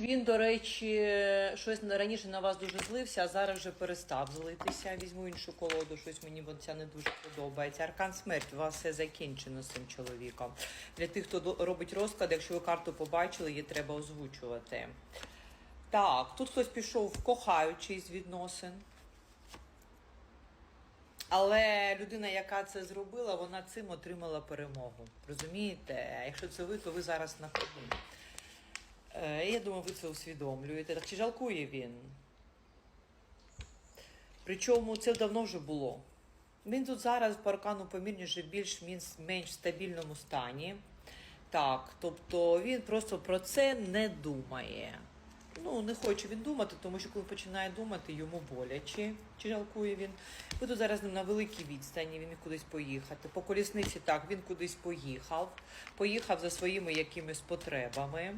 Він, до речі, щось раніше на вас дуже злився, а зараз вже перестав злитися. Візьму іншу колоду, щось мені ця не дуже подобається. Аркан смерть, у вас все закінчено з цим чоловіком. Для тих, хто робить розклад, якщо ви карту побачили, її треба озвучувати. Так, тут хтось пішов в кохаючий з відносин. Але людина, яка це зробила, вона цим отримала перемогу. Розумієте? Якщо це ви, то ви зараз на ходу. Е, Я думаю, ви це усвідомлюєте. Так чи жалкує він? Причому це давно вже було. Він тут зараз по аркану помірні вже більш-менш стабільному стані. Так, тобто він просто про це не думає. Ну, не хоче він думати, тому що коли починає думати, йому боляче, чи жалкує він. Ви тут зараз на великій відстані, він кудись поїхати. По колісниці так, він кудись поїхав. Поїхав за своїми якимись потребами.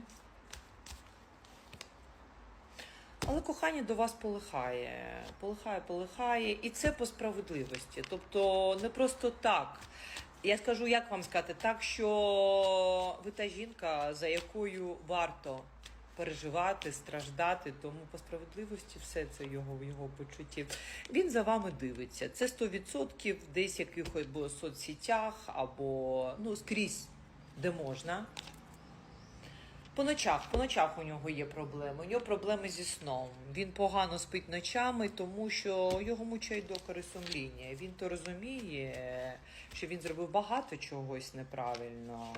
Але кохання до вас полихає, полихає, полихає, і це по справедливості. Тобто не просто так. Я скажу, як вам сказати, так що ви та жінка, за якою варто переживати, страждати, тому по справедливості все це його в його почутті. Він за вами дивиться. Це 100% десь в якихось соцсетях, або ну, скрізь, де можна. По ночах, по ночах у нього є проблеми. У нього проблеми зі сном. Він погано спить ночами, тому що його мучають докори сумління. Він то розуміє, що він зробив багато чогось неправильно.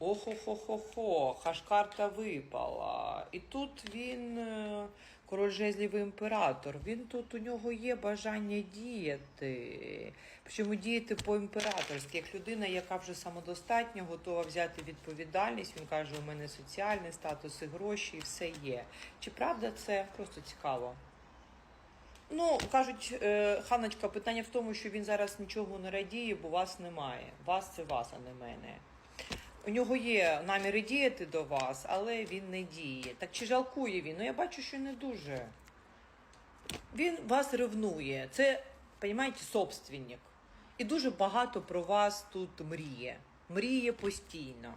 Охо-хо-хо-хо, хашкарта випала. І тут він, е, король жезлів імператор, він тут у нього є бажання діяти. Причому діяти по-імператорськи, як людина, яка вже самодостатньо готова взяти відповідальність. Він каже, у мене соціальний статус і гроші, і все є. Чи правда це просто цікаво? Ну, кажуть, е, Ханочка, питання в тому, що він зараз нічого не радіє, бо вас немає. Вас це вас, а не мене. У нього є наміри діяти до вас, але він не діє. Так чи жалкує він? Ну я бачу, що не дуже. Він вас ревнує. Це, розумієте, собственник. І дуже багато про вас тут мріє. Мріє постійно.